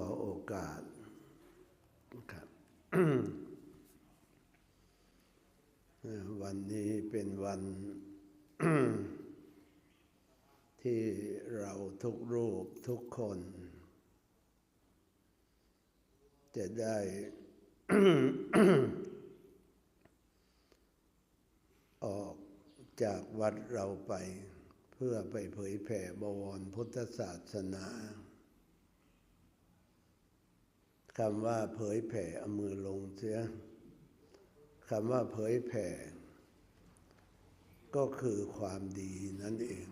อโอกาสครับวันนี้เป็นวัน ที่เราทุกรูปทุกคน จะได้ ออกจากวัดเราไป เพื่อไปเผยแผ่บวรพุทธศาสนา คำว่าเผยแผ่เอามือลงเสียคำว่าเผยแผ่ ก็คือความดีนั่นเอง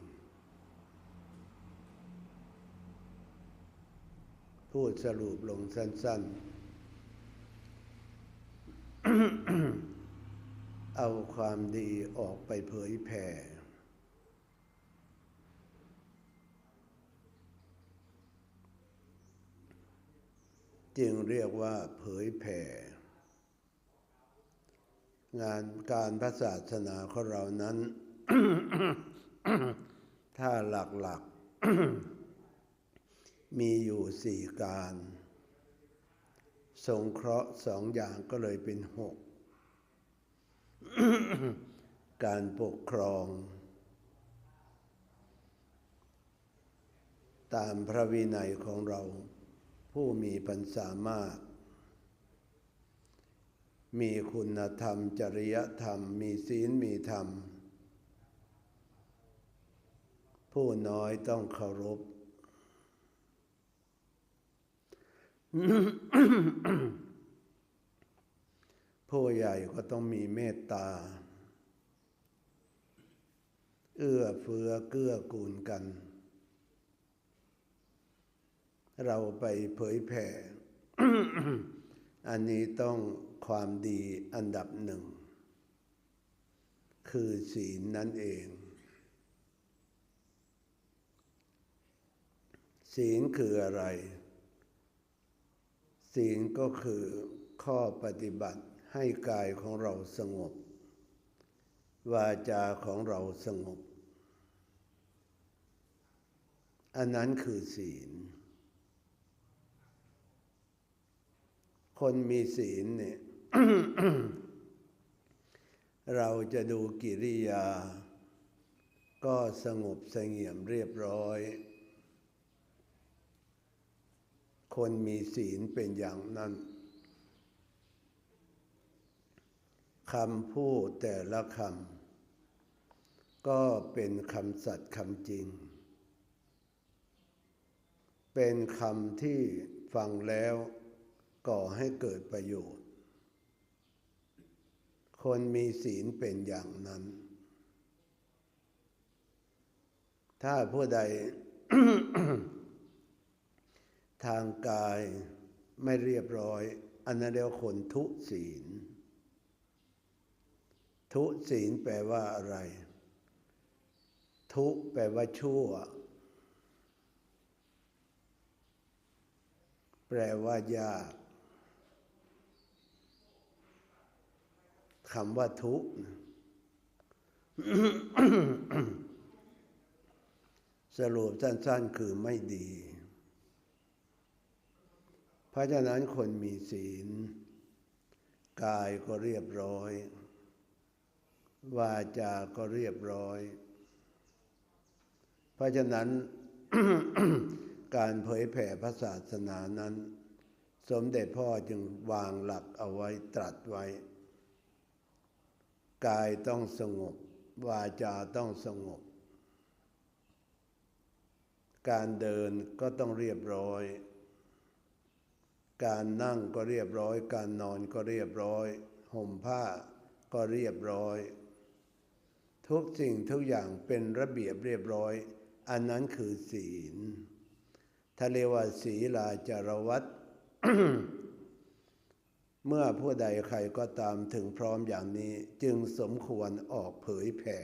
พูดสรุปลงสั้น ๆ เอาความดีออกไปเผยแผ่ จึงเรียกว่าเผยแผ่ งานการพระศาสนาของเรานั้น ถ้าหลักๆ มีอยู่สี่การ สงเคราะห์สองอย่างก็เลยเป็นหก การปกครองตามพระวินัยของเรา ผู้มีปัญสามารถมีคุณธรรม จริยธรรม มีศีลมีธรรม ผู้น้อยต้องเคารพผู้ใหญ่ก็ต้องมีเมตตา เอื้อเฟื้อเกื้อกูลกัน เราไปเผยแผ่ อันนี้ต้องความดีอันดับหนึ่ง คือศีลนั่นเอง ศีลคืออะไร ศีลก็คือข้อปฏิบัติให้กายของเราสงบ วาจาของเราสงบ อันนั้นคือศีล คนมีศีลเนี่ยเราจะดูกิริยา ก็สงบเสงี่ยมเรียบร้อย คนมีศีลเป็นอย่างนั้นคำพูดแต่ละคำก็เป็นคำสัตย์คำจริง เป็นคำที่ฟังแล้ว ก่อให้เกิดประโยชน์ คนมีศีลเป็นอย่างนั้น ถ้าผู้ใดทางกายไม่เรียบร้อย อันนั้นเรียกคนทุศีล ทุศีลแปลว่าอะไร ทุแปลว่าชั่ว แปลว่ายาก คำว่าทุกข์สรุปสั้นๆคือไม่ดี เพราะฉะนั้นคนมีศีล กายก็เรียบร้อย วาจาก็เรียบร้อย เพราะฉะนั้นการเผยแผ่พระศาสนานั้น สมเด็จพ่อจึงวางหลักเอาไว้ตรัสไว้ กายต้องสงบ วาจาต้องสงบ การเดินก็ต้องเรียบร้อย การนั่งก็เรียบร้อย การนอนก็เรียบร้อย ห่มผ้าก็เรียบร้อย ทุกสิ่งทุกอย่างเป็นระเบียบเรียบร้อย อันนั้นคือศีลทะเลว่าศีลาจารวัต เมื่อผู้ใดใครก็ตามถึงพร้อมอย่างนี้จึงสมควรออกเผยแผ่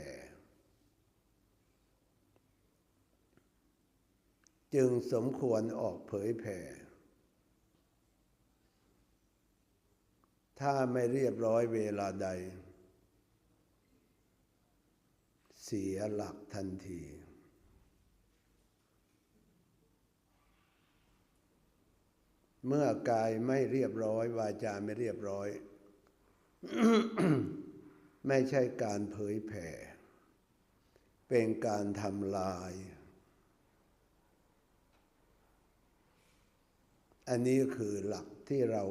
จึงสมควรออกเผยแผ่ ถ้าไม่เรียบร้อยเวลาใด เสียหลักทันที เมื่อกายไม่เรียบร้อย วาจาไม่เรียบร้อย ไม่ใช่การเผยแผ่ เป็นการทำลาย อันนี้คือหลักที่เรา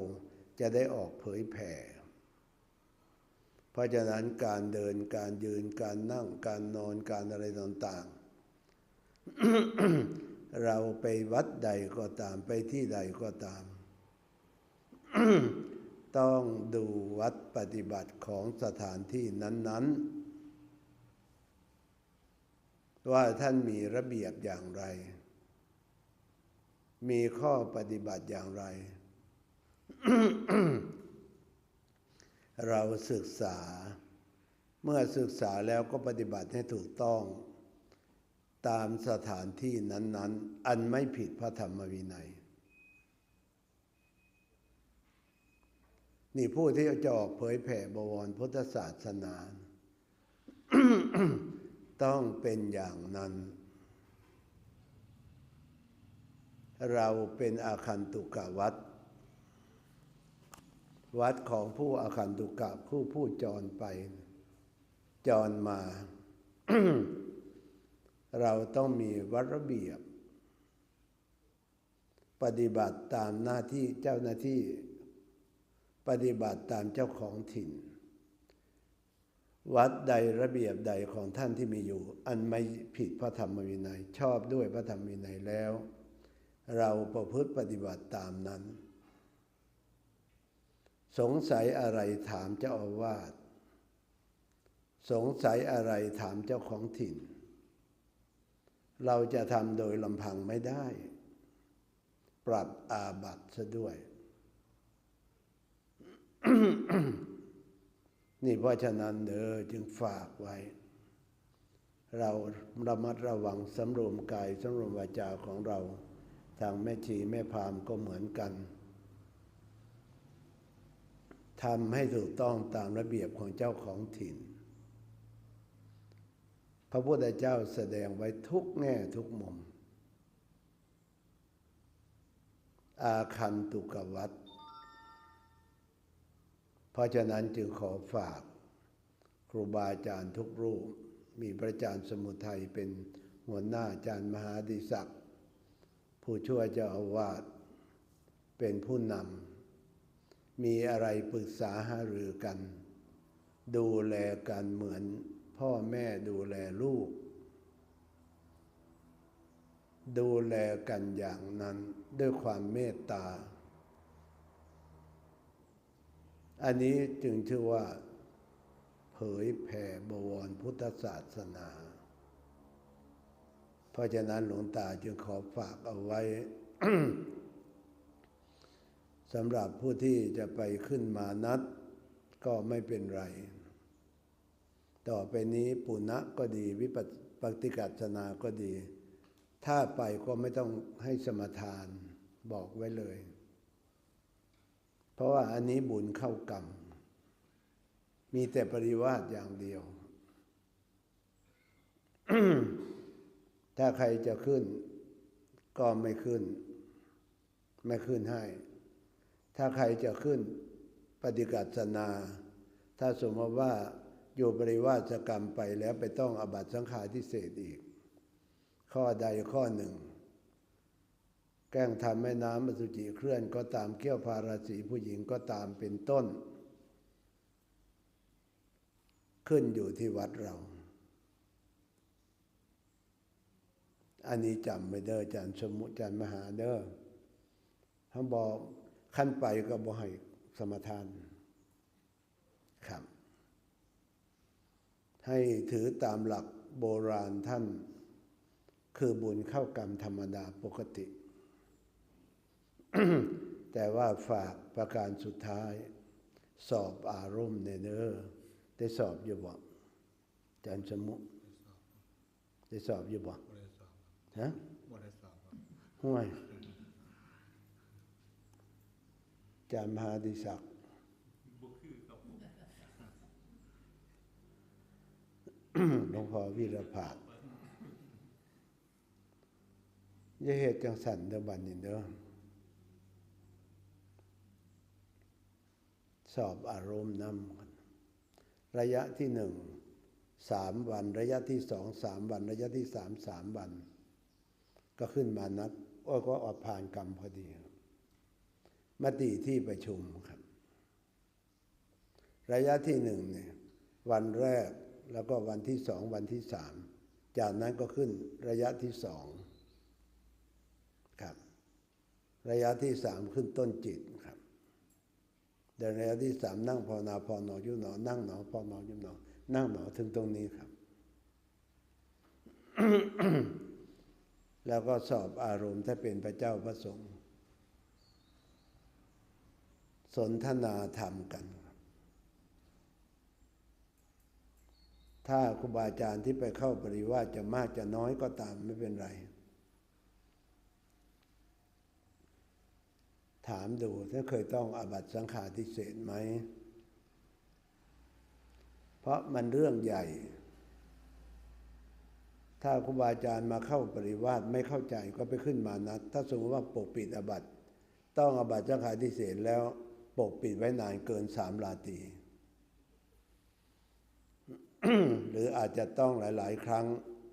จะได้ออกเผยแผ่ เพราะฉะนั้นการเดินการยืนการนั่งการนอนการอะไรต่างๆ เราไปวัดใดก็ตามไปที่ใดก็ตาม ต้องดูวัดปฏิบัติของสถานที่นั้น ๆ ว่าท่านมีระเบียบอย่างไร มีข้อปฏิบัติอย่างไร เราศึกษา เมื่อศึกษาแล้วก็ปฏิบัติให้ถูกต้อง ตามสถานที่นั้น ๆ อันไม่ผิดพระธรรมวินัย นี่ผู้ที่จะออกเผยแผ่บวรพุทธศาสนา ต้องเป็นอย่างนั้น เราเป็นอาคันตุกะวัด วัดของผู้อาคันตุกะผู้ผู้จรไป จรมา เราต้องมีวัดระเบียบ ปฏิบัติตามหน้าที่เจ้าหน้าที่ ปฏิบัติตามเจ้าของถิ่น วัดใดระเบียบใดของท่านที่มีอยู่ อันไม่ผิดพระธรรมวินัย ชอบด้วยพระธรรมวินัยแล้ว เราประพฤติปฏิบัติตามนั้น สงสัยอะไรถามเจ้าอาวาสสงสัยอะไรถามเจ้าของถิ่น เราจะทำโดยลำพังไม่ได้ ปรับอาบัตซะด้วย นี่เพราะฉะนั้นเดอจึงฝากไว้ เราระมัดระวังสำรวมกายสำรวมวาจาของเรา ทางแม่ชีแม่พามก็เหมือนกันทำให้ถูกต้องตามระเบียบของเจ้าของถิ่น ระพุทธเจ้าแสดงไว้ทุกแง่ทุกมุม อาคันตุกวัตเพราะฉะนั้นจึงขอฝาก ครูบาอาจารย์ทุกรูป มีพระอาจารย์สมุทัยเป็นหัวหน้าอาจารย์มหาดิศักดิ์ผู้ช่วยเจ้าอาวาสเป็นผู้นำมีอะไรปรึกษาหารือกัน ดูแลกันเหมือน พ่อแม่ดูแลลูก ดูแลกันอย่างนั้นด้วยความเมตตา อันนี้จึงชื่อว่า เผยแผ่บวรพุทธศาสนา เพราะฉะนั้นหลวงตาจึงขอฝากเอาไว้สำหรับผู้ที่จะไปขึ้นมานัดก็ไม่เป็นไร ต่อไปนี้ปุณะก็ดี วิปัสปฏิกัสนาก็ดี ถ้าไปก็ไม่ต้องให้สมทานบอกไว้เลย เพราะว่าอันนี้บุญเข้ากรรม มีแต่ปริวาสอย่างเดียว ถ้าใครจะขึ้น ก็ไม่ขึ้น ไม่ขึ้นให้ ถ้าใครจะขึ้นปฏิกัสนา ถ้าสมมติว่า อยู่ปริวาสกรรมไปแล้วไปต้องอบัตสังฆาทิเศษอีก ข้อใดข้อหนึ่ง แกล้งทำแม่น้ำมสุจิเคลื่อนก็ตามเกี่ยวพาราสีผู้หญิงก็ตามเป็นต้น ขึ้นอยู่ที่วัดเรา อันนี้จำไม่เด้อจันสมุจันมหาเด้อเขานบอกขั้นไปก็บ่ให้สมทานครับ ให้ถือตามหลักโบราณท่าน คือบุญเข้ากรรมธรรมดาปกติ แต่ว่าฝากประการสุดท้าย สอบอารมณ์เนเนอได้สอบอยู่บ่จันสมุได้สอบอยู่บ่บริษัทฮะทห่วยจามหาดิศักดิ์ บุคือกับผม หลวงพ่อวีรภาสอย่าเหตุจังสันเดบันนี่เด้อสอบอารมณ์นำกันระยะที่หนึ่งสามวัน ระยะที่สองสามวัน ระยะที่สามสามวัน ก็ขึ้นมานัดโอ้ยก็ออกผ่านกรรมพอดีมติที่ประชุมครับ ระยะที่หนึ่งเนี่ยวันแรก แล้วก็วันที่สองวันที่สามจากนั้นก็ขึ้นระยะที่สองครับระยะที่สามขึ้นต้นจิตครับเดี๋ยวระยะที่สามนั่งภาวนาพอหนอยุหนอ นั่งหนอพอหนอยุหนอ นั่งหนอถึงตรงนี้ครับ แล้วก็สอบอารมณ์ถ้าเป็นพระเจ้าพระสงฆ์สนทนาธรรมกัน ถ้าครูบาอาจารย์ที่ไปเข้าปริวาสจะมากจะน้อยก็ตามไม่เป็นไร ถามดูถ้าเคยต้องอาบัตสังฆาทิเศษไหม เพราะมันเรื่องใหญ่ ถ้าครูบาอาจารย์มาเข้าปริวาสไม่เข้าใจก็ไปขึ้นมานัดถ้าสมมติว่าปกปิดอาบัตต้องอาบัตสังฆาทิเศษแล้วปกปิดไว้นานเกินสามราตรี หรืออาจจะต้องหลาย ๆ ครั้ง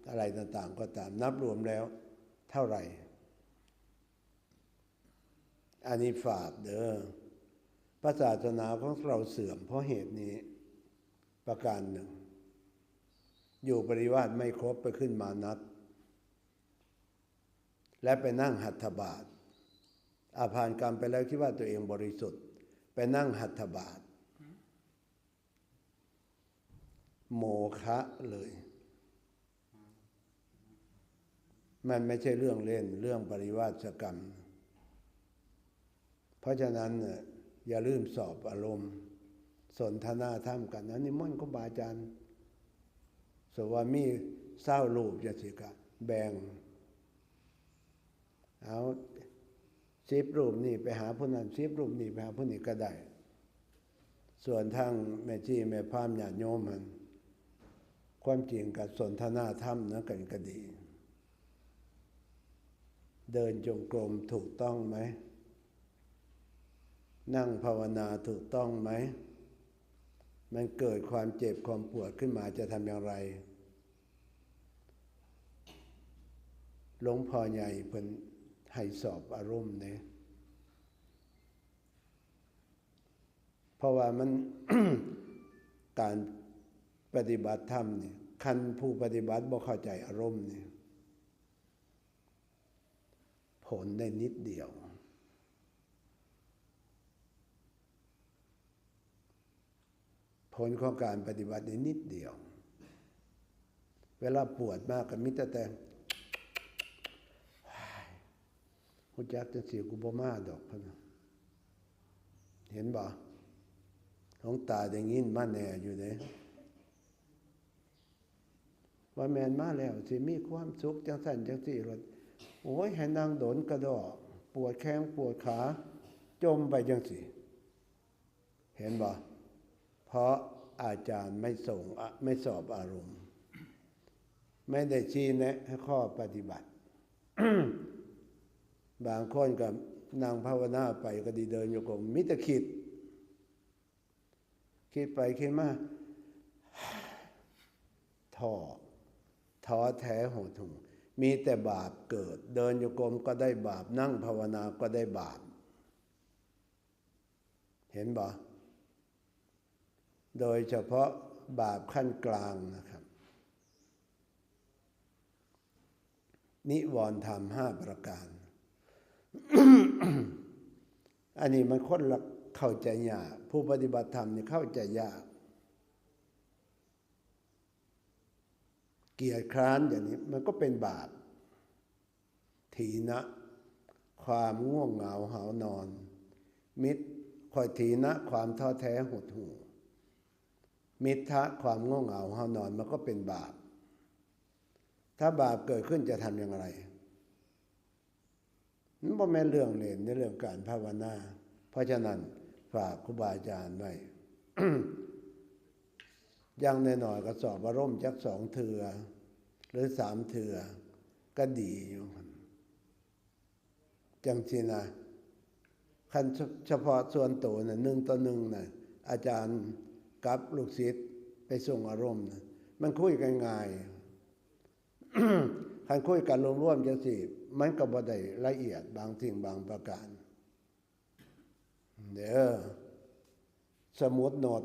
อะไรต่างๆ ก็ตามนับรวมแล้วเท่าไหร่ อันนี้ฝากเด้อพระศาสนาของเราเสื่อมเพราะเหตุนี้ประการหนึ่ง อยู่ปริวาสไม่ครบไปขึ้นมานัดและไปนั่งหัตถบาทอาผ่านกรรมไปแล้วคิดว่าตัวเองบริสุทธิ์ ไปนั่งหัตถบาท โมคะเลย มันไม่ใช่เรื่องเล่นเรื่องปริวาสกรรม เพราะฉะนั้นอย่าลืมสอบอารมณ์ สนทนาธรรมกันนะนี่ม่นก็บาอาจารย์สวามีเศร้ารูปจะสิกะ แบ่งเอาสิบรูปนี่ไปหาผู้นั้นสิบรูปนี่ไปหาผู้นี้ก็ได้ ส่วนทางแม่จีแม่พามญาติโยมมัน ความจริงกับสนทนาธรรมนะกันก็ดี เดินจงกรมถูกต้องไหม นั่งภาวนาถูกต้องไหม มันเกิดความเจ็บความปวดขึ้นมาจะทำอย่างไรหลวงพ่อใหญ่เพิ่นให้สอบอารมณ์เนี่ยเพราะว่ามันการ ปฏิบัติธรรมเนี่ยคันผู้ปฏิบัติบ่เข้าใจอารมณ์เนี่ยผลได้นิดเดียว ผลของการปฏิบัติได้นิดเดียว เวลาปวดมากกับมิตรแต่หูจักจะเสียกุบมาดอกพนะเห็นบ่ของตาได้ยินมาแน่อยู่เด้ ว่าแมนมาแล้วสิมีความสุขจังสั่นจังสี่รถโอ้ยให้นางโดนกระดอกปวดแข้งปวดขา จมไปจังสิเห็นบ่เพราะอาจารย์ไม่ส่งไม่สอบอารมณ์ ไม่ได้ชี้แนะให้ข้อปฏิบัติ บางคนกับนางภาวนาไปก็ดีเดินโยกมมิตรคิด คิดไปคิดมาท้อ ท้อแท้โหดหูมีแต่บาปเกิด เดินโยกมก็ได้บาปนั่งภาวนาก็ได้บาป เห็นบ่โดยเฉพาะบาปขั้นกลางนะครับ นิวรธรรมห้าประการ อันนี้มันคนละเข้าใจยากผู้ปฏิบัติธรรมนี่เข้าใจยาก เกียรคร้านอย่างนี้มันก็เป็นบาปถีนะ ความง่วงเหงาหานอน มิตรคอยถีนะ ความท้อแท้หดหู่มิทะความง่วงเหงาหานอนมันก็เป็นบาป ถ้าบาปเกิดขึ้นจะทำอย่างไรมันบ่แม่นเรื่องเล่นในเรื่องการภาวนา เพราะฉะนั้นฝากครูบาอาจารย์ไว้ยังในหน่อยก็สอบวาร่มจักสองเถือ หรือสามเถื่อก็ดีอยู่จังสินะคันเฉพาะส่วนตัวน่ะหนึ่งต่อหนึ่งน่ะอาจารย์กับลูกศิษย์ไปส่งอารมณ์นะมันคุยกันง่ายคันคุยกันรวมๆจังสิมันก็บ่ได้ละเอียดบางสิ่งบางประการเด้อสมุดโนด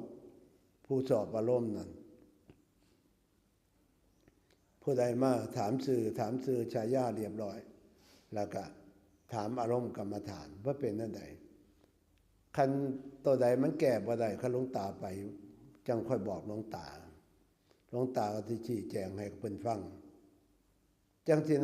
ผู้สอบอารมณ์นั่น ผู้ใดมาถามสื่อถามสื่อชายาเรียบร้อย แล้วก็ถามอารมณ์กรรมฐานว่าเป็นนั่นใดคันตัวใดมันแก่บ่ได้คันหลงตาไป จังค่อยบอกหลงตาหลงตาก็ที่ชี้แจงให้เพิ่นฟัง จังสิ